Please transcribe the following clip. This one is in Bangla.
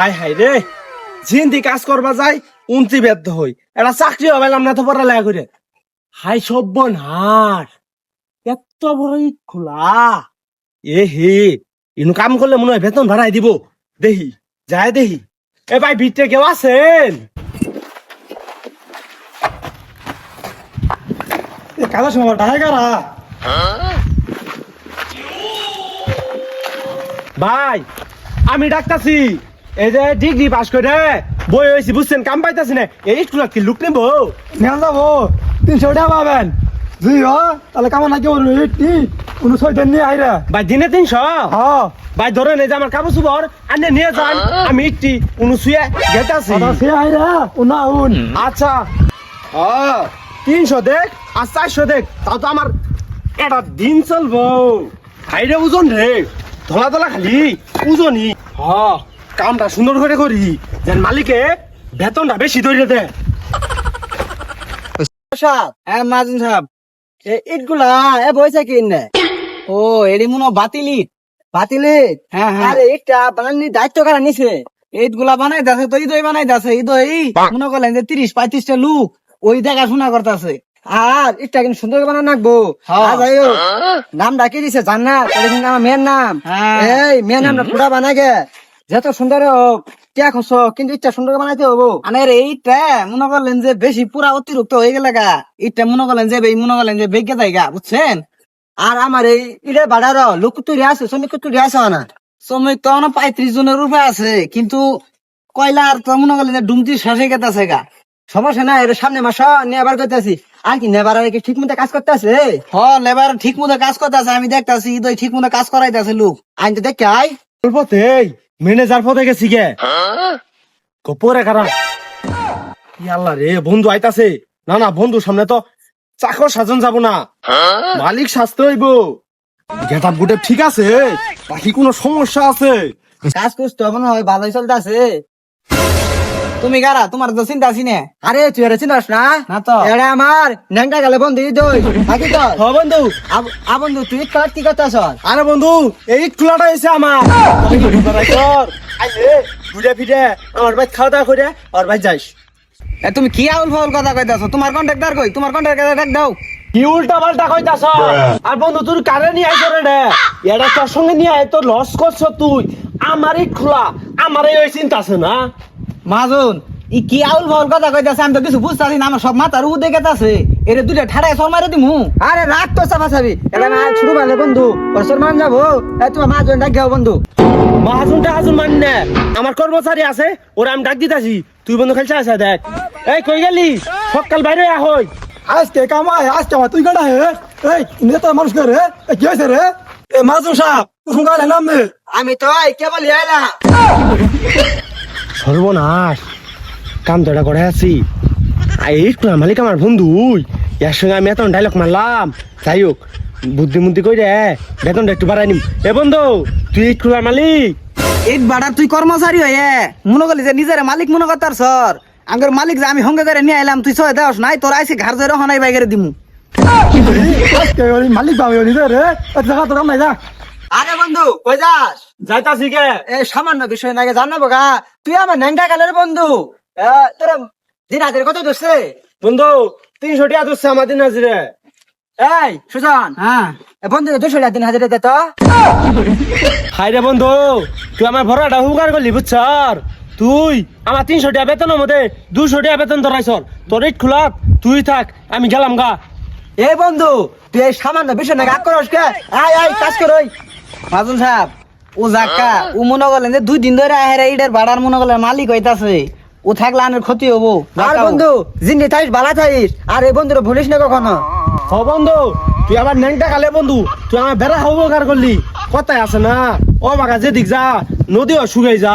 হাই হাই রে। জিন্দি কাজ করবা যাই, উনতি ব্যর্থ হই। এটা চাকরি হবে না তো পড়া লাগা করে। হাই, সব্বন হার এত বড় খোলা। এ হে, ইনু কাম করলে মনে হয় বেতন ভাড়াই দিব। দেহি যায় দেহি। এ ভাই ভিতরে কেউ আছেন? কাজের সময় ঢাকা কারা? ভাই, আমি ডাকতাছি। এই যে ডিগ্রি পাস করে বই হয়েছি বুঝছেন? কাম পাইতাছি না। এই স্কুল কি লুক নেব? নেন যাব। তিনশো টাকা পাবেন। দুই হ তাহলে কেমন নাকি এইটি কোনো ছয়টা নিয়ে আইরা ভাই দিনে তিনশো? হ্যাঁ ভাই ধরে নেই যে আমার কাপড় চুপড় আনে নিয়ে যান। আমি একটি উনুসুয়ে গেতাছি। আদা সে আইরা ও না উন। আচ্ছা। ও তিনশো দেখ আর চারশো দেখ তাও তো আমার এটা দিন চলবো। হাইরে ওজন রে। ধলা ধলা খালি ওজনই। হ। কামটা সুন্দর করে করি যেন মালিকে বেতনটা বেশি ধরে দে সাহেব হ্যাঁ মাজুন সাহেব ইটগুলা এ বইছে কি নে ও এডি মনে বাতিল বাতিল হ্যাঁ, হ্যাঁ। আরে ইটটা বানানি দায়িত্ব কারা নিছে? ইটগুলা বানাই দাছে তো ইদই বানাই দাছে ইদই মনে করলেন যে তিরিশ পঁয়ত্রিশটা লোক ওই দেখাশোনা করতেছে। আর ইটটা কিন্তু সুন্দর যাই হোক, নাম ডাকি দিছে জান না কিন্তু আমার মেয়ের নাম। হ্যাঁ। এই মেয়ের নামটা পুরা বানাই গে যত সুন্দর টিয়া খস কিন্তু ইটটা সুন্দর বানাইতে হব এইটা মনে করলেন যে বেশি পুরা অতিরিক্ত হয়ে গেলে গা। মনে করলেন যে এই মনে করলেন যে বেগে বুঝছেন? আর আমার এই ইটে বাড়ার লোক আছে, শ্রমিক আছে না? শ্রমিক তো পঁয়ত্রিশ জনের রূপে আছে, কিন্তু কয়লার তো মনে করলেন যে ডুমতি শেষ গেছে গা। সমস্যা নাই এর সামনে মাস নেবার করতেছি। আর কি নেবার আর কি ঠিক মতো কাজ করতে আছে হ লেবার ঠিক মতো কাজ করতে আছে আমি দেখতেছি ইদই ঠিক মতো কাজ করাইতেছে, লোক। আইন তো দেখতে আই পথে ম্যানেজার পথে গেছি গে। গোপরে কারা ইয়াল্লা রে বন্ধু আইতাছে। না না বন্ধু সামনে তো চাকর সাজন যাব না। মালিক শাস্ত্র হইব। গেটাপ গুটে ঠিক আছে বাকি কোনো সমস্যা আছে? কাজ করতে হয় ভালোই চলতেছে। তুমি কারা? তোমার তো চিন্তা আছি আরে তুই আরে চিন্তাস না? না তো। এটা আমার ন্যাংটা গেলে বন্ধু দই বাকি তো? হ বন্ধু। আ বন্ধু তুই কি করতেছ আরে বন্ধু এই খোলাটা এসে আমার। আইলে ঘুরে ফিরে আমার ভাই খাওয়া দাওয়া করে আর ভাই যাইস। তুমি কি আউল ফাউল কথা কইতাছ তোমার কন্ট্রাক্টর কই? তোমার কন্ট্রাক্টর ডাক দাও। কি উল্টা পাল্টা কইতাছ আর বন্ধু তুই কারে নিয়ে আইছ রে। এটা তোর সঙ্গে নিয়ে আয় তোর লস করছ তুই। আমারই খোলা আমারই ওই চিন্তা আছে না? মাজুন ই কি আউল ফাউল কথা কইতাছে আমি তো কিছু বুঝতাছি না আমার সব মাথার উপর দেখে আছে এরে দুইটা ঠাড়ায় সর মারে দিমু। আরে রাখ তো চাপা চাবি এটা না ছোট ভালো বন্ধু সর মান যাব। এই তোমার মাজুন ডাক দাও বন্ধু। মাহাজুনটা হাজুন মান না। আমার কর্মচারী আছে ওরা আমি ডাক দিতাছি। তুই বন্ধু খেলছে আছে দেখ। এই কই গেলি? সকাল বাইরে আহই আজকে কামাই আজকে আমার তুই গাড়া হে। এই নেতা মানুষ করে এ কি হয়েছে রে? এ মাজু সাহেব কুসুম গালে নাম আমি তো এই কেবল এলাম সর্বনাশ। কাম তো এটা করে আছি। এই খোলা মালিক আমার বন্ধু এর সঙ্গে আমি এত ডায়লগ মারলাম। যাই হোক বুদ্ধি মুদ্ধি কই রে বেতনটা একটু বাড়াই নিম। এ বন্ধু তুই এই খোলার মালিক। এক বাড়া তুই কর্মচারী হয়ে মনে করলি যে নিজের মালিক মনে করতার সর। আঙ্গর মালিক যে আমি সঙ্গে করে নিয়ে এলাম তুই সয় দাস নাই তোর আইসি ঘর জয় হনাই বাইরে দিমু। মালিক পাবে ওই নিজে রে এত টাকা তো কাম নাই যা। আরে বন্ধু কই যাস? যাইতাছি কে? এই সামান্য বিষয় নাকি জানাব গা তুই আমার ন্যাংটা কালের বন্ধু। এ, তোর দিন হাতের কত দোষে বন্ধু তিনশো টাকা দিচ্ছে আমার দিন হাজিরে এই সুজন। হ্যাঁ। বন্ধু দুশো টাকা দিন হাজারে দে তো। হাই রে বন্ধু তুই আমার ভরাটা হুকার করলি বুঝছর? তুই আমার তিনশো টাকা বেতনের মধ্যে দুশো টাকা বেতন ধরাইছর তোর ইট খোলাত তুই থাক আমি গেলাম গা। এই বন্ধু তুই এই সামান্য বিষয় নাকি আগ করস কে? আয় আয় কাজ কর ওই। মাজুল সাহেব ও জাক্কা ও মনে করলেন যে দুই দিন ধরে আহেরা ইডের ভাড়ার মনে করলেন মালিক হইতাছে। ও থাকলে আনের ক্ষতি হব। আর বন্ধু জিন্দি থাইস বালা থাইস আর এই বন্ধুরা ভুলিস না কখনো? হ বন্ধু তুই আবার ন্যাংটা কালে বন্ধু তুই আমার বেড়া হব কার করলি? কথায় আছে না ও বাগা যেদিক যা নদীও শুকাই যা।